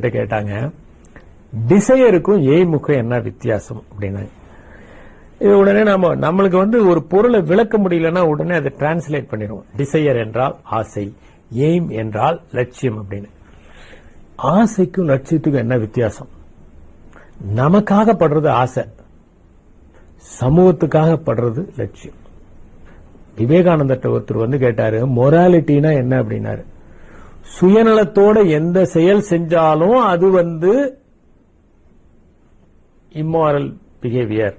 கிட்ட கேட்டாங்க டிசையருக்கும் எய்முக்கும் என்ன வித்தியாசம்? அப்படின்னா. இது உடனே நாம நம்மளுக்கு வந்து ஒரு பொருளை விளக்க முடியலன்னா உடனே அதை டிரான்ஸ்லேட் பண்ணிடுவோம். டிசையர் என்றால் ஆசை எய்ம் என்றால் லட்சியம் அப்படின்னு. ஆசைக்கும் லட்சியத்துக்கும் என்ன வித்தியாசம்? நமக்காக படுறது ஆசை சமூகத்துக்காக படுறது லட்சியம். விவேகானந்தட்ட ஒருத்தர் வந்து கேட்டாரு மொராலிட்டினா என்ன? அப்படின்னாரு. சுயநலத்தோட எந்த செயல் செஞ்சாலும் அது வந்து இம்மாரல் பிஹேவியர்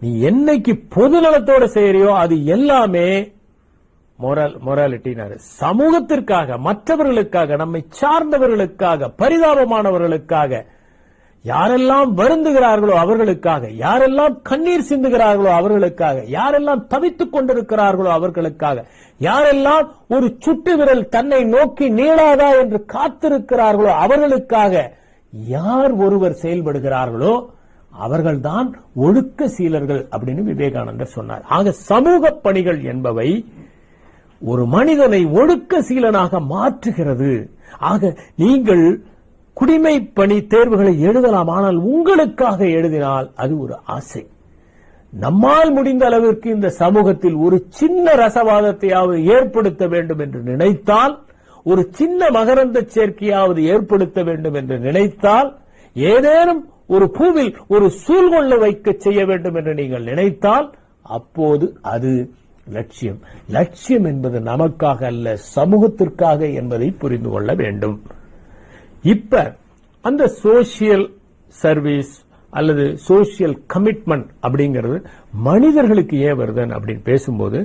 நீ என்னைக்கு பொது நலத்தோட செய்யறியோ அது எல்லாமே மொராலிட்டினாரு சமூகத்திற்காக மற்றவர்களுக்காக நம்மை சார்ந்தவர்களுக்காக பரிதாபமானவர்களுக்காக யாரெல்லாம் வருந்துகிறார்களோ அவர்களுக்காக யாரெல்லாம் கண்ணீர் சிந்துகிறார்களோ அவர்களுக்காக யாரெல்லாம் தவித்துக் கொண்டிருக்கிறார்களோ அவர்களுக்காக யாரெல்லாம் ஒரு சுட்டு விரல் தன்னை நோக்கி நீளாதா என்று காத்திருக்கிறார்களோ அவர்களுக்காக யார் ஒருவர் செயல்படுகிறார்களோ அவர்கள்தான் ஒழுக்க சீலர்கள் அப்படின்னு விவேகானந்தர் சொன்னார். ஆக சமூக பணிகள் என்பவை ஒரு மனிதனை ஒழுக்க சீலனாக மாற்றுகிறது. ஆக நீங்கள் குடிமை பணி தேர்வுகளை எழுதலாம். ஆனால் உங்களுக்காக எழுதினால் அது ஒரு ஆசை. நம்மால் முடிந்த அளவிற்கு இந்த சமூகத்தில் ஒரு சின்ன ரசவாதத்தையாவது ஏற்படுத்த வேண்டும் என்று நினைத்தால் ஒரு சின்ன மகரந்த சேர்க்கையாவது ஏற்படுத்த வேண்டும் என்று நினைத்தால் ஏதேனும் ஒரு பூவில் ஒரு சூழ்கொள்ள வைக்க செய்ய வேண்டும் என்று நீங்கள் நினைத்தால் அப்போது அது லட்சியம். லட்சியம் என்பது நமக்காக அல்ல சமூகத்திற்காக என்பதை புரிந்து கொள்ள வேண்டும். இப்ப அந்த சோசியல் சர்வீஸ் அல்லது சோசியல் கமிட்மெண்ட் அப்படிங்கிறது மனிதர்களுக்கு ஏன் வருதுன்னு அப்படின்னு பேசும்போது